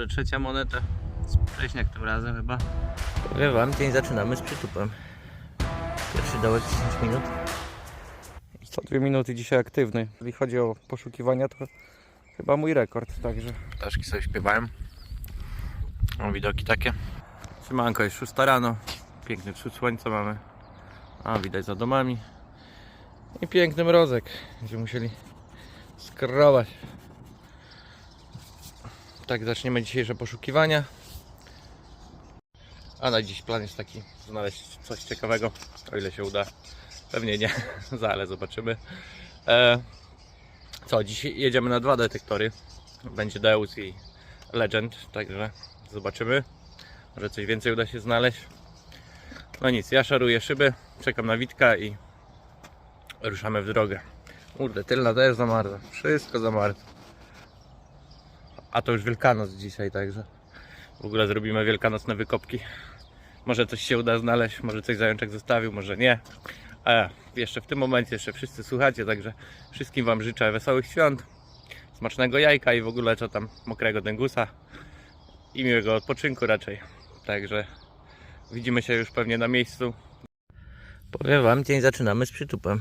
że trzecia moneta. Wcześniak tym razem chyba. Powiem wam, dzień zaczynamy z przytupem. Pierwszy dołek 10 minut. Co dwie minuty dzisiaj aktywny. Jeżeli chodzi o poszukiwania, to chyba mój rekord, także. Ptaszki sobie śpiewają. O, widoki takie. Siemanko, jest 6 rano. Piękny wschód słońca mamy. A, widać za domami. I piękny mrozek, gdzie musieli skrobać. Tak, zaczniemy dzisiejsze poszukiwania. A na dziś plan jest taki, znaleźć coś ciekawego, o ile się uda. Pewnie nie, ale zobaczymy. E, co, dzisiaj jedziemy na dwa detektory. Będzie Deus i Legend, także zobaczymy. Może coś więcej uda się znaleźć. No nic, ja szaruję szyby, czekam na Witka i ruszamy w drogę. Kurde, tylna też zamarza, wszystko zamarza. A to już Wielkanoc dzisiaj, także w ogóle zrobimy wielkanocne wykopki. Może coś się uda znaleźć, może coś zajączek zostawił, może nie. A jeszcze w tym momencie jeszcze wszyscy słuchacie, także wszystkim Wam życzę wesołych świąt, smacznego jajka i w ogóle co tam mokrego dęgusa i miłego odpoczynku raczej. Także widzimy się już pewnie na miejscu. Powiem Wam, dzień zaczynamy z przytupem.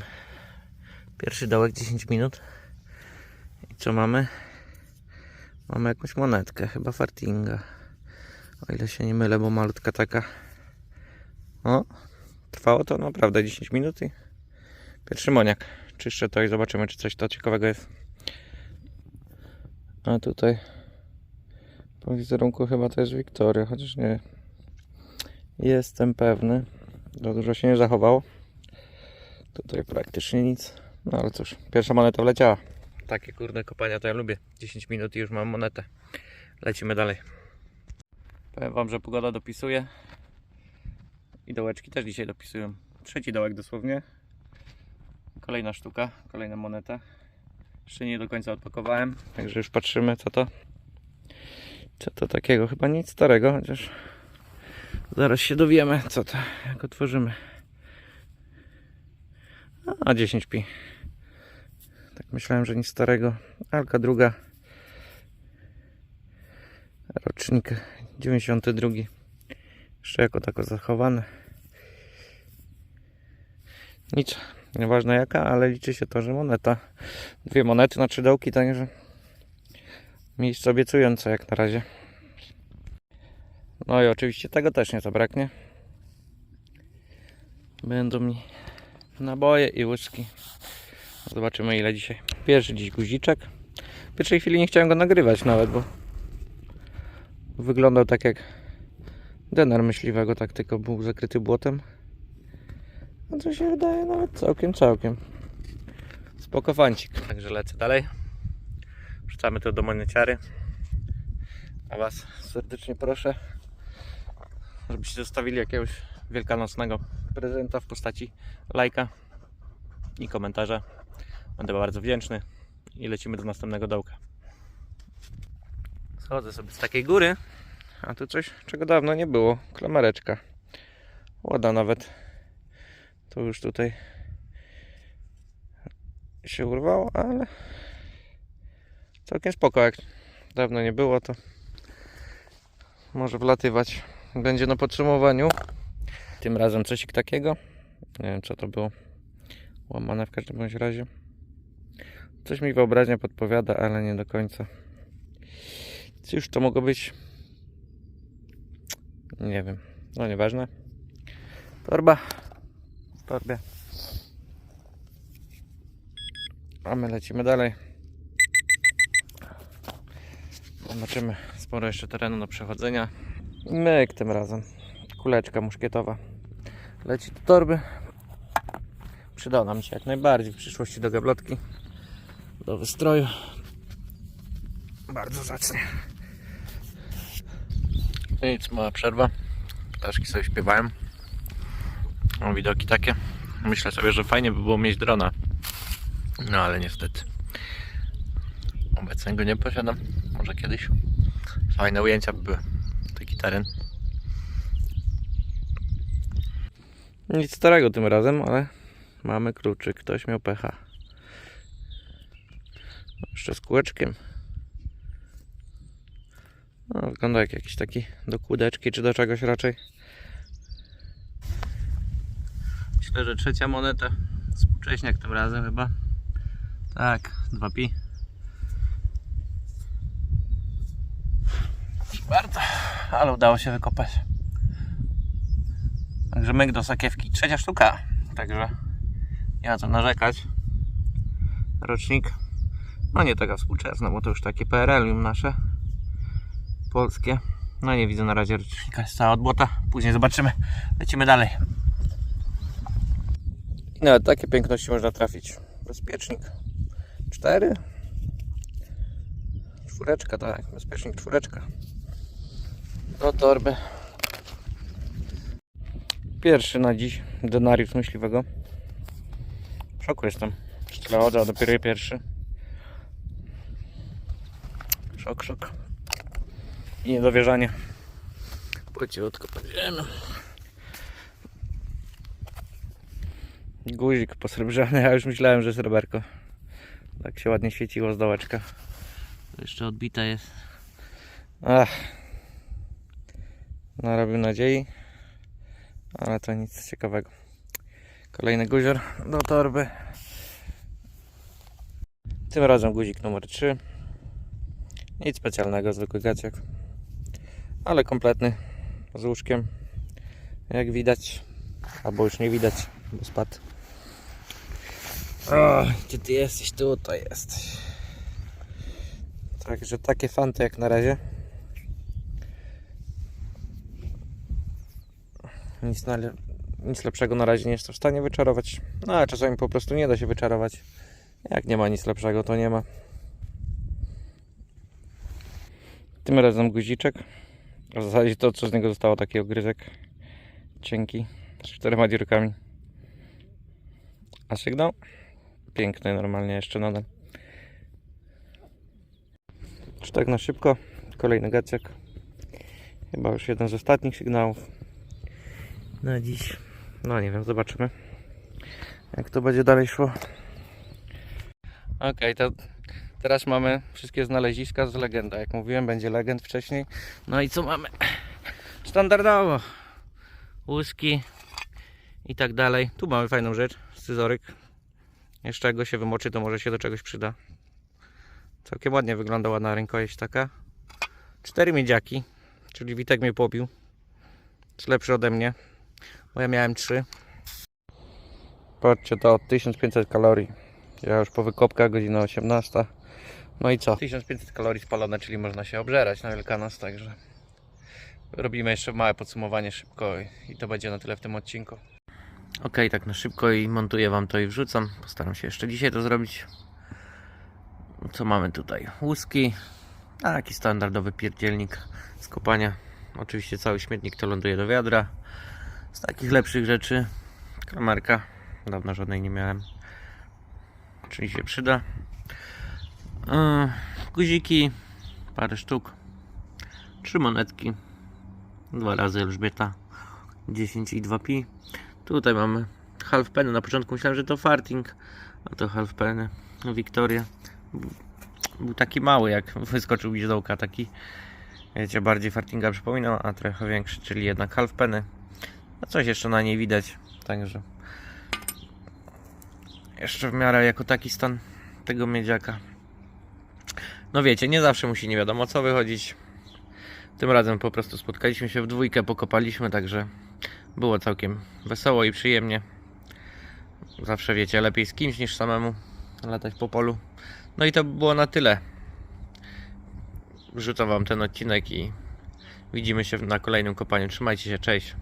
Pierwszy dołek 10 minut. I co mamy? Mamy jakąś monetkę, chyba fartinga. O ile się nie mylę, bo malutka taka. O, trwało to naprawdę 10 minut i pierwszy moniak. Czyszczę to i zobaczymy, czy coś to ciekawego jest. A tutaj po wizerunku chyba to jest Wiktoria, chociaż nie jestem pewny. Za dużo się nie zachowało. Tutaj praktycznie nic. No ale cóż, pierwsza moneta wleciała. Takie kurde kopania to ja lubię. 10 minut i już mam monetę. Lecimy dalej. Powiem Wam, że pogoda dopisuje. I dołeczki też dzisiaj dopisują. Trzeci dołek dosłownie. Kolejna sztuka, kolejna moneta. Jeszcze nie do końca odpakowałem, także już patrzymy co to. Co to takiego? Chyba nic starego, chociaż zaraz się dowiemy co to, jak otworzymy. A 10 pi. Tak myślałem, że nic starego. Alka druga. Rocznik 92. Jeszcze jako tako zachowane. Nic, nieważne jaka, ale liczy się to, że moneta. Dwie monety na trzy dołki, także miejsce obiecujące jak na razie. No i oczywiście tego też nie zabraknie. Będą mi naboje i łyżki. Zobaczymy ile dzisiaj. Pierwszy dziś guziczek. W pierwszej chwili nie chciałem go nagrywać nawet, bo wyglądał tak jak dener myśliwego, tak tylko był zakryty błotem. A to się wydaje nawet całkiem, całkiem. Spoko fancik. Także lecę dalej. Wrzucamy to do moneciary. A Was serdecznie proszę, żebyście zostawili jakiegoś wielkanocnego prezenta w postaci lajka i komentarza. Będę bardzo wdzięczny i lecimy do następnego dołka. Schodzę sobie z takiej góry, A tu coś, czego dawno nie było. Klamereczka. Ładna nawet. To już tutaj się urwało, ale całkiem spoko. Jak dawno nie było, to może wlatywać. Będzie na podsumowaniu. Tym razem coś takiego. Nie wiem co to było. Łamane w każdym bądź razie. Coś mi wyobraźnia podpowiada, ale nie do końca. Cóż to mogło być? Nie wiem. No nieważne. Torba. W torbie. A my lecimy dalej. Zobaczymy. Sporo jeszcze terenu do przechodzenia. Myk tym razem. Kuleczka muszkietowa. Leci do torby. Przyda nam się jak najbardziej w przyszłości do gablotki. Do wystroju. Bardzo zacnie. Nic, mała przerwa. Ptaszki sobie śpiewają. Mam widoki takie. Myślę sobie, że fajnie by było mieć drona. No ale niestety. Obecnie go nie posiadam. Może kiedyś. Fajne ujęcia by były. Taki teren. Nic starego tym razem, ale mamy kluczyk. Ktoś miał pecha. Jeszcze z kółeczkiem. No, wygląda jak jakiś taki do kłódeczki czy do czegoś raczej. Myślę, że trzecia moneta. Współcześniak tym razem chyba. Tak, 2 pi. Bardzo, ale udało się wykopać. Także myk do sakiewki. Trzecia sztuka. Także nie ma co narzekać. Rocznik. No nie taka współczesna, bo to już takie PRL-ium nasze. Polskie. No nie widzę na razie rocznika. Jest cała od błota. Później zobaczymy. Lecimy dalej. I nawet takie piękności można trafić. Bezpiecznik 4. Czwóreczka, tak. Bezpiecznik czwóreczka. Do torby. Pierwszy na dziś denariusz myśliwego. W szoku jestem. Tyle a dopiero pierwszy. Szok. I niedowierzanie. Płyciutko podziemy. Guzik posrebrzany, ja już myślałem, że sreberko. Tak się ładnie świeciło z dołeczka. To jeszcze odbita jest. Ach. Narobił nadziei. Ale to nic ciekawego. Kolejny guzior do torby. Tym razem guzik numer 3. Nic specjalnego, zwykły gaciek. Ale kompletny. Z łóżkiem. Jak widać. Albo już nie widać, bo spadł. O, gdzie ty jesteś? Tutaj jesteś. Także takie fanty jak na razie. Nic, na, nic lepszego na razie nie jestem w stanie wyczarować. No ale czasami po prostu nie da się wyczarować. Jak nie ma nic lepszego, to nie ma. Tym razem guziczek. W zasadzie to, co z niego zostało, taki ogryzek cienki z czterema dziurkami. A sygnał? Piękny, normalnie jeszcze nadal. Czy tak na szybko? Kolejny gacek. Chyba już jeden z ostatnich sygnałów na dziś. No nie wiem, zobaczymy jak to będzie dalej szło. Ok, to teraz mamy wszystkie znaleziska z legenda. Jak mówiłem, będzie legend wcześniej. No i co mamy? Standardowo łuski i tak dalej. Tu mamy fajną rzecz, scyzoryk. Jeszcze jak go się wymoczy, to może się do czegoś przyda. Całkiem ładnie wygląda ładna rękojeść taka. Cztery miedziaki, czyli Witek mnie pobił. Jest lepszy ode mnie, bo ja miałem trzy. Patrzcie, to 1500 kalorii. Ja już po wykopkach, godzina 18. No i co? 1500 kalorii spalone, czyli można się obżerać na Wielkanoc, także robimy jeszcze małe podsumowanie szybko i- to będzie na tyle w tym odcinku. Ok, tak na szybko i montuję Wam to i wrzucam. Postaram się jeszcze dzisiaj to zrobić. Co mamy tutaj? Łuski. Taki standardowy pierdzielnik z kopania. Oczywiście cały śmietnik to ląduje do wiadra. Z takich lepszych rzeczy kramarka. Dawno żadnej nie miałem. Czyli się przyda. Guziki. Parę sztuk. Trzy monetki. Dwa razy Elżbieta. 10 i 2 pi. Tutaj mamy half penny. Na początku myślałem, że to farting, a to half penny. Wiktoria. Był taki mały, jak wyskoczył mi z dołka. Taki, wiecie, bardziej fartinga przypominał, a trochę większy, czyli jednak half penny. A coś jeszcze na niej widać. Także jeszcze w miarę jako taki stan tego miedziaka. No wiecie, nie zawsze musi nie wiadomo co wychodzić. Tym razem po prostu spotkaliśmy się w dwójkę, pokopaliśmy, także było całkiem wesoło i przyjemnie. Zawsze wiecie, lepiej z kimś niż samemu latać po polu. No i to było na tyle. Wrzucam wam ten odcinek i widzimy się na kolejnym kopaniu. Trzymajcie się, cześć.